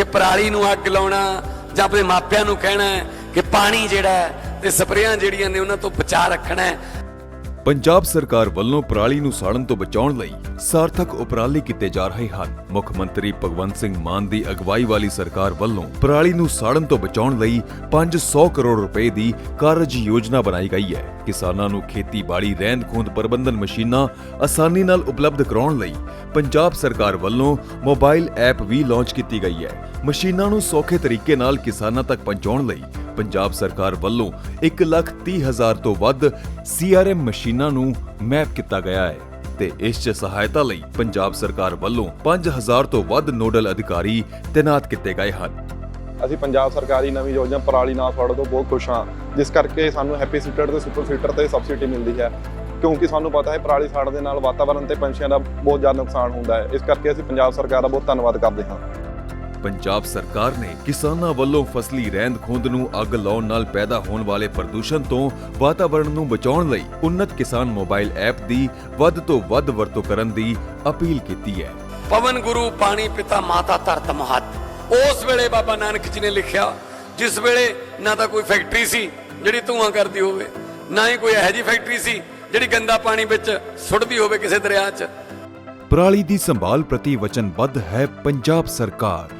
ਕਿ ਪਰਾਲੀ ਨੂੰ ਅੱਗ ਲਾਉਣਾ ਜਾਂ ਆਪਣੇ ਮਾਪਿਆਂ ਨੂੰ ਕਹਿਣਾ ਕਿ ਪਾਣੀ ਜਿਹੜਾ ਹੈ ਤੇ ਸਪਰੇਆਂ ਜਿਹੜੀਆਂ ਨੇ ਉਹਨਾਂ ਤੋਂ ਬਚਾ ਰੱਖਣਾ ਪੰਜਾਬ ਸਰਕਾਰ ਵੱਲੋਂ ਪਰਾਲੀ ਨੂੰ ਸਾੜਨ ਤੋਂ ਬਚਾਉਣ ਲਈ ਸਾਰਥਕ ਉਪਰਾਲੇ ਕੀਤੇ ਜਾ ਰਹੇ ਹਨ। ਮੁੱਖ ਮੰਤਰੀ ਭਗਵੰਤ ਸਿੰਘ ਮਾਨ ਦੀ ਅਗਵਾਈ ਵਾਲੀ ਸਰਕਾਰ ਵੱਲੋਂ ਪਰਾਲੀ ਨੂੰ ਸਾੜਨ ਤੋਂ ਬਚਾਉਣ ਲਈ 500 ਕਰੋੜ ਰੁਪਏ ਦੀ ਕਾਰਜ ਯੋਜਨਾ ਬਣਾਈ ਗਈ ਹੈ। ਕਿਸਾਨਾਂ ਨੂੰ ਖੇਤੀਬਾੜੀ ਰਹਿੰਦ ਖੂੰਹਦ ਪ੍ਰਬੰਧਨ ਮਸ਼ੀਨਾਂ ਆਸਾਨੀ ਨਾਲ ਉਪਲਬਧ ਕਰਾਉਣ ਲਈ ਪੰਜਾਬ ਸਰਕਾਰ ਵੱਲੋਂ ਮੋਬਾਈਲ ਐਪ ਵੀ ਲਾਂਚ ਕੀਤੀ ਗਈ ਹੈ। ਮਸ਼ੀਨਾਂ ਨੂੰ ਸੌਖੇ ਤਰੀਕੇ ਨਾਲ ਕਿਸਾਨਾਂ ਤੱਕ ਪਹੁੰਚਾਉਣ ਲਈ ਪੰਜਾਬ ਸਰਕਾਰ ਵੱਲੋਂ 1 ਲੱਖ 30 ਹਜ਼ਾਰ ਤੋਂ ਵੱਧ ਸੀਆਰਐਮ ਮਸ਼ੀਨਾਂ ਨੂੰ ਮੈਪ ਕੀਤਾ ਗਿਆ ਹੈ ਤੇ ਇਸ 'ਚ ਸਹਾਇਤਾ ਲਈ ਪੰਜਾਬ ਸਰਕਾਰ ਵੱਲੋਂ 5000 ਤੋਂ ਵੱਧ ਨੋਡਲ ਅਧਿਕਾਰੀ ਤਾਇਨਾਤ ਕੀਤੇ ਗਏ ਹਨ। ਅਸੀਂ ਪੰਜਾਬ ਸਰਕਾਰੀ ਨਵੀਂ ਯੋਜਨਾ ਪਰਾਲੀ ਨਾ ਫੜੋ ਤੋਂ ਬਹੁਤ ਖੁਸ਼ ਹਾਂ। ਜਿਸ ਕਰਕੇ ਸਾਨੂੰ ਹੈਪੀ ਸੀਟਰ ਤੇ ਸੁਪਰ ਸੀਟਰ ਤੇ ਸਬਸਿਡੀ ਮਿਲਦੀ ਹੈ। ਕਿਉਂਕਿ ਸਾਨੂੰ ਪਤਾ ਹੈ ਪਰਾਲੀ ਸਾੜ ਦੇ ਨਾਲ ਵਾਤਾਵਰਣ ਤੇ ਪੰਛੀਆਂ ਦਾ ਬਹੁਤ ਜ਼ਿਆਦਾ ਨੁਕਸਾਨ ਹੁੰਦਾ ਹੈ। ਇਸ ਕਰਕੇ ਅਸੀਂ ਪੰਜਾਬ ਸਰਕਾਰ ਦਾ ਬਹੁਤ ਧੰਨਵਾਦ ਕਰਦੇ ਹਾਂ। ਪੰਜਾਬ ਸਰਕਾਰ ਨੇ ਕਿਸਾਨਾਂ ਵੱਲੋਂ ਫਸਲੀ ਰਹਿੰਦ ਖੂੰਹਦ ਨੂੰ ਅੱਗ ਲਾਉਣ ਨਾਲ ਪੈਦਾ ਹੋਣ ਵਾਲੇ ਪ੍ਰਦੂਸ਼ਣ ਤੋਂ ਵਾਤਾਵਰਣ ਨੂੰ ਬਚਾਉਣ ਲਈ ਉન્નਤ ਕਿਸਾਨ ਮੋਬਾਈਲ ਐਪ ਦੀ ਵੱਧ ਤੋਂ ਵੱਧ ਵਰਤੋਂ ਕਰਨ ਦੀ ਅਪੀਲ ਕੀਤੀ ਹੈ। ਪਵਨ ਗੁਰੂ ਪਾਣੀ ਪਿਤਾ ਮਾਤਾ ਧਰਤ ਮਹਤ। ਉਸ ਵੇਲੇ ਬਾਬਾ ਨਾਨਕ ਜੀ ਨੇ ਲਿਖਿਆ ਜਿਸ ਵੇਲੇ ਨਾ ਤਾਂ ਕੋਈ ਫੈਕਟਰੀ ਸੀ ਜਿਹੜੀ ਧੂਆਂ ਕਰਦੀ ਹੋਵੇ ਨਾ ਹੀ ਕੋਈ ਇਹੋ ਜਿਹੀ ਫੈਕਟਰੀ ਸੀ ਜਿਹੜੀ ਗੰਦਾ ਪਾਣੀ ਵਿੱਚ ਸੁੱਟਦੀ ਹੋਵੇ ਕਿਸੇ ਦਰਿਆ 'ਚ। ਪਰਾਲੀ ਦੀ ਸੰਭਾਲ ਪ੍ਰਤੀ ਵਚਨਬੱਧ ਹੈ ਪੰਜਾਬ ਸਰਕਾਰ।